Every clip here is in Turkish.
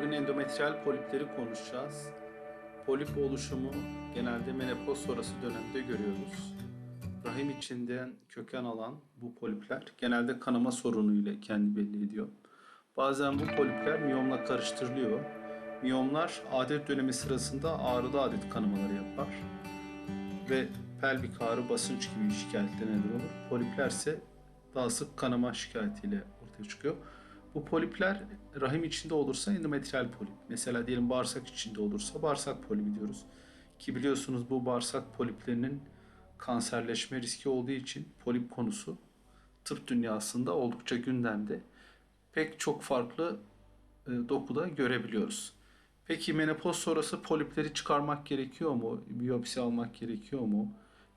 Bugün endometriyal polipleri konuşacağız. Polip oluşumu genelde menopoz sonrası dönemde görüyoruz. Rahim içinden köken alan bu polipler genelde kanama sorunu ile kendi belli ediyor. Bazen bu polipler miyomla karıştırılıyor. Miyomlar adet dönemi sırasında ağrılı adet kanamaları yapar ve pelvik ağrı basınç gibi şikayetler neden olur. Polipler ise daha sık kanama şikayetiyle ortaya çıkıyor. Bu polipler rahim içinde olursa endometriyal polip. Mesela diyelim bağırsak içinde olursa bağırsak polibi diyoruz. Ki biliyorsunuz bu bağırsak poliplerinin kanserleşme riski olduğu için polip konusu tıp dünyasında oldukça gündemde. Pek çok farklı e, dokuda görebiliyoruz. Peki menopoz sonrası polipleri çıkarmak gerekiyor mu? Biyopsi almak gerekiyor mu?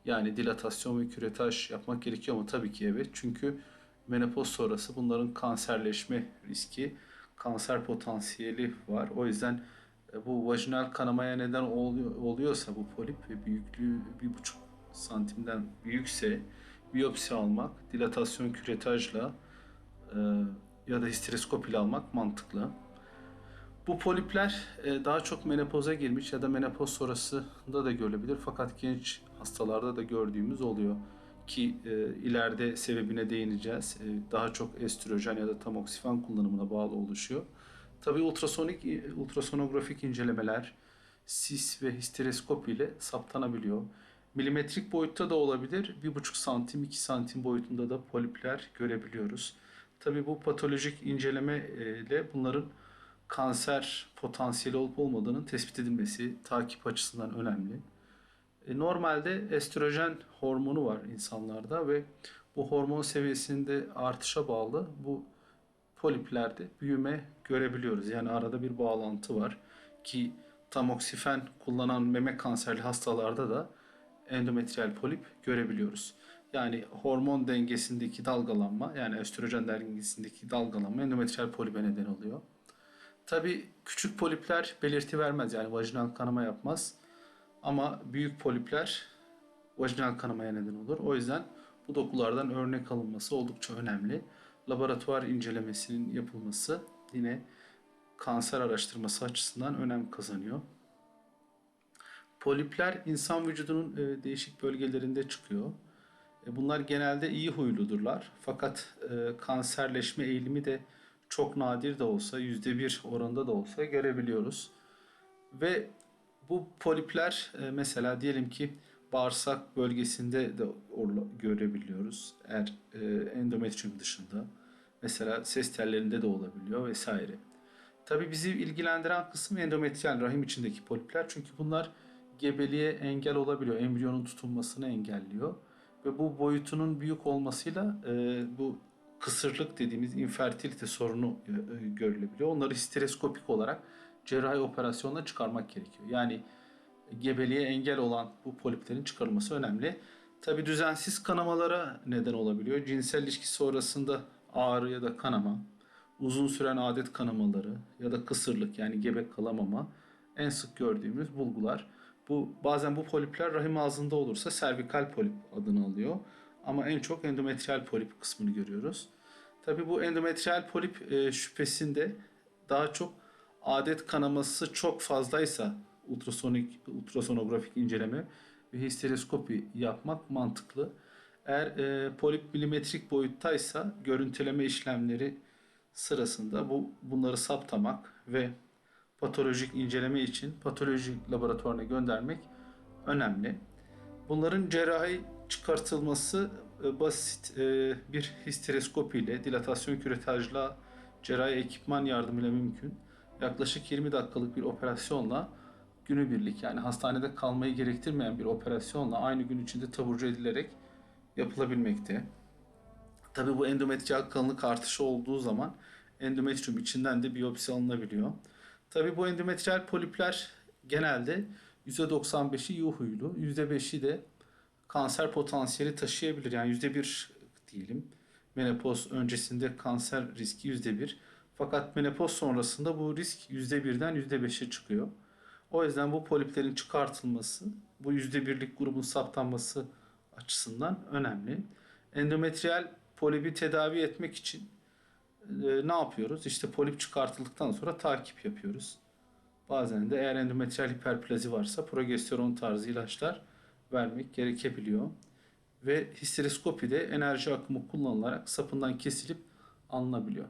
Yani dilatasyon ve küretaj yapmak gerekiyor mu? Tabii ki evet. Çünkü menopoz sonrası bunların kanserleşme riski, kanser potansiyeli var. O yüzden e, bu vajinal kanamaya neden oluyor, oluyorsa bu polip ve büyüklüğü bir buçuk santimden büyükse biyopsi almak, dilatasyon küretajla e, ya da histeroskop ile almak mantıklı. Bu polipler e, daha çok menopoza girmiş ya da menopoz sonrasında da görülebilir. Fakat genç hastalarda da gördüğümüz oluyor ki e, ileride sebebine değineceğiz. E, daha çok estrojen ya da tamoksifen kullanımına bağlı oluşuyor. Tabii ultrasonik ultrasonografik incelemeler, sis ve histeroskop ile saptanabiliyor. Milimetrik boyutta da olabilir. 1,5 santim, 2 santim boyutunda da polipler görebiliyoruz. Tabii bu patolojik inceleme ile bunların kanser potansiyeli olup olmadığının tespit edilmesi takip açısından önemli. E, normalde estrojen hormonu var insanlarda ve bu hormon seviyesinde artışa bağlı bu poliplerde büyüme görebiliyoruz. Yani arada bir bağlantı var ki tamoksifen kullanan meme kanserli hastalarda da endometriyal polip görebiliyoruz. Yani hormon dengesindeki dalgalanma yani östrojen dengesindeki dalgalanma endometriyal polibe neden oluyor. Tabi küçük polipler belirti vermez yani vajinal kanama yapmaz. Ama büyük polipler vajinal kanamaya neden olur. O yüzden bu dokulardan örnek alınması oldukça önemli. Laboratuvar incelemesinin yapılması yine kanser araştırması açısından önem kazanıyor. Polipler insan vücudunun e, değişik bölgelerinde çıkıyor. E, bunlar genelde iyi huyludurlar. Fakat e, kanserleşme eğilimi de çok nadir de olsa, yüzde bir oranda da olsa görebiliyoruz. Ve bu polipler mesela diyelim ki bağırsak bölgesinde de görebiliyoruz. Eğer endometrium dışında. Mesela ses tellerinde de olabiliyor vesaire. Tabii bizi ilgilendiren kısım endometriyal rahim içindeki polipler. Çünkü bunlar gebeliğe engel olabiliyor. Embriyonun tutunmasını engelliyor. Ve bu boyutunun büyük olmasıyla e, bu kısırlık dediğimiz infertilite sorunu e, görülebiliyor. Onları histereskopik olarak cerrahi operasyonla çıkarmak gerekiyor. Yani gebeliğe engel olan bu poliplerin çıkarılması önemli. Tabi düzensiz kanamalara neden olabiliyor. Cinsel ilişki sonrasında ağrı ya da kanama, uzun süren adet kanamaları ya da kısırlık yani gebe kalamama en sık gördüğümüz bulgular. Bu bazen bu polipler rahim ağzında olursa servikal polip adını alıyor. Ama en çok endometriyal polip kısmını görüyoruz. Tabi bu endometriyal polip e, şüphesinde daha çok adet kanaması çok fazlaysa ultrasonik ultrasonografik inceleme ve histeroskopi yapmak mantıklı. Eğer e, polip milimetrik boyuttaysa görüntüleme işlemleri sırasında bu bunları saptamak ve patolojik inceleme için patolojik laboratuvarına göndermek önemli. Bunların cerrahi çıkartılması e, basit e, bir histeroskopi ile dilatasyon küretajla cerrahi ekipman yardımıyla mümkün. Yaklaşık 20 dakikalık bir operasyonla günübirlik yani hastanede kalmayı gerektirmeyen bir operasyonla aynı gün içinde taburcu edilerek yapılabilmekte. Tabi bu endometriyal kalınlık artışı olduğu zaman endometrium içinden de biyopsi alınabiliyor. Tabi bu endometriyal polipler genelde %95'i yuh huylu, %5'i de kanser potansiyeli taşıyabilir. Yani %1 diyelim. Menopoz öncesinde kanser riski %1. Fakat menopoz sonrasında bu risk %1'den %5'e çıkıyor. O yüzden bu poliplerin çıkartılması, bu %1'lik grubun saptanması açısından önemli. Endometriyal polibi tedavi etmek için e, ne yapıyoruz? İşte polip çıkartıldıktan sonra takip yapıyoruz. Bazen de eğer endometriyal hiperplazi varsa progesteron tarzı ilaçlar vermek gerekebiliyor. Ve histeroskopide enerji akımı kullanılarak sapından kesilip alınabiliyor.